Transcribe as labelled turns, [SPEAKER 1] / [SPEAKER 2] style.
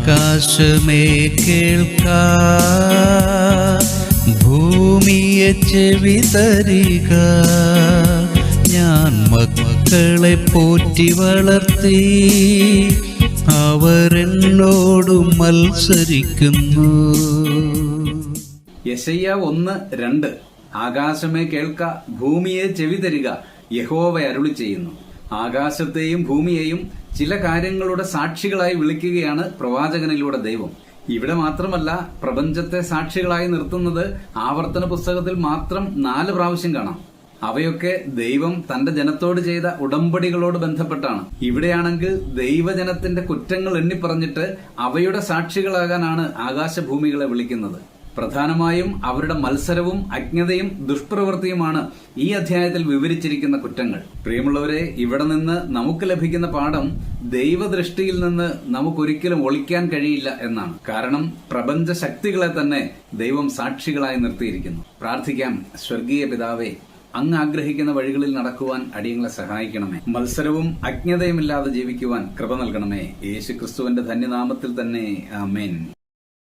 [SPEAKER 1] ആകാശമേ കേൾക്ക ഭൂമിയെ ചെവി തരിക. ഞാൻ മക്കളെ പോറ്റി വളർത്തി. അവരെന്നോട് മത്സരിക്കുന്നു.
[SPEAKER 2] യശയ്യ ഒന്ന് രണ്ട്. ആകാശമേ കേൾക്ക ഭൂമിയെ ചെവി തരിക. യഹോവ അരുളി ചെയ്യുന്നു. ആകാശത്തെയും ഭൂമിയെയും ചില കാര്യങ്ങളുടെ സാക്ഷികളായി വിളിക്കുകയാണ് പ്രവാചകനിലൂടെ ദൈവം. ഇവിടെ മാത്രമല്ല പ്രപഞ്ചത്തെ സാക്ഷികളായി നിർത്തുന്നത് ആവർത്തന പുസ്തകത്തിൽ മാത്രം നാല് പ്രാവശ്യം കാണാം. അവയൊക്കെ ദൈവം തന്റെ ജനത്തോട് ചെയ്ത ഉടമ്പടികളോട് ബന്ധപ്പെട്ടാണ്. ഇവിടെയാണെങ്കിൽ ദൈവജനത്തിന്റെ കുറ്റങ്ങൾ എണ്ണിപ്പറഞ്ഞിട്ട് അവയുടെ സാക്ഷികളാകാനാണ് ആകാശഭൂമികളെ വിളിക്കുന്നത്. പ്രധാനമായും അവരുടെ മത്സരവും അജ്ഞതയും ദുഷ്പ്രവൃത്തിയുമാണ് ഈ അധ്യായത്തിൽ വിവരിച്ചിരിക്കുന്ന കുറ്റങ്ങൾ. പ്രിയമുള്ളവരെ ഇവിടെ നിന്ന് നമുക്ക് ലഭിക്കുന്ന പാഠം ദൈവദൃഷ്ടിയിൽ നിന്ന് നമുക്കൊരിക്കലും ഒളിക്കാൻ കഴിയില്ല എന്നാണ്. കാരണം പ്രപഞ്ച ശക്തികളെ തന്നെ ദൈവം സാക്ഷികളായി നിർത്തിയിരിക്കുന്നു. പ്രാർത്ഥിക്കാം സ്വർഗീയ പിതാവേ അങ്ങ് ആഗ്രഹിക്കുന്ന വഴികളിൽ നടക്കുവാൻ അടിയങ്ങളെ സഹായിക്കണമേ. മത്സരവും അജ്ഞതയുമില്ലാതെ ജീവിക്കുവാൻ കൃപ നൽകണമേ. യേശു ക്രിസ്തുവിന്റെ ധന്യനാമത്തിൽ തന്നെ. ആമേൻ.